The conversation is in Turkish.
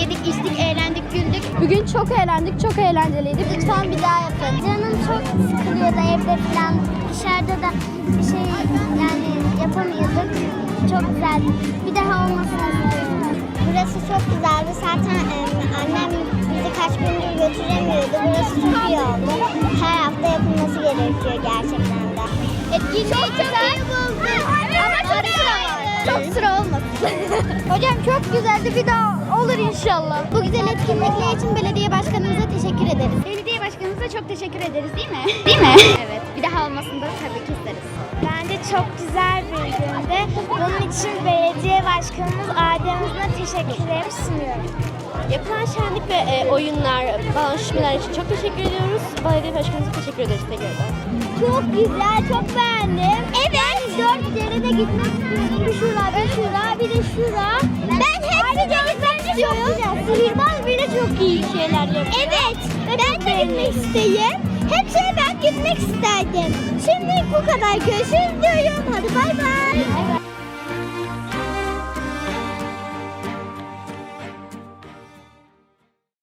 yedik, içtik, eğlendik, güldük. Bugün çok eğlendik, çok eğlenceliydi. Lütfen bir daha yapın. Canım çok sıkılıyordu evde falan. Dışarıda da şey yani yapamıyorduk. Çok güzeldi. Bir daha olmasını istiyorum. Burası çok güzeldi. Zaten e, annem bizi kaç gündür götüremiyordu. Burası çok iyi oldu. Her hafta yapılması gerekiyor gerçekten de. Etkinliği çok Hocam çok güzeldi. Bir daha olur inşallah. Bu güzel etkinlikler için belediye başkanımıza teşekkür ederiz. Belediye başkanımıza çok teşekkür ederiz değil mi? Değil mi? evet. Bir daha olmasını da tabii ki isteriz. Bence çok güzel bir gündü. Bunun için belediye başkanımız Adem'imize teşekkürlerimi sunuyorum. Yapılan şenlik ve e, oyunlar, balon şişmeler için çok teşekkür ediyoruz. Belediye başkanımıza teşekkür ederiz tekrardan. Çok güzel, çok beğendim. Evet. Dört yere de gitmek istiyorum. Bir şura, bir şura, bir de şura. Ben hepsine gitmek istiyorum. Sihirbaz bile çok iyi şeyler yapıyor. Evet. Ben de gitmek isteyeyim. Hepsine ben gitmek isterdim. Şimdi bu kadar. Görüşürüz diyorum. Hadi bay bay.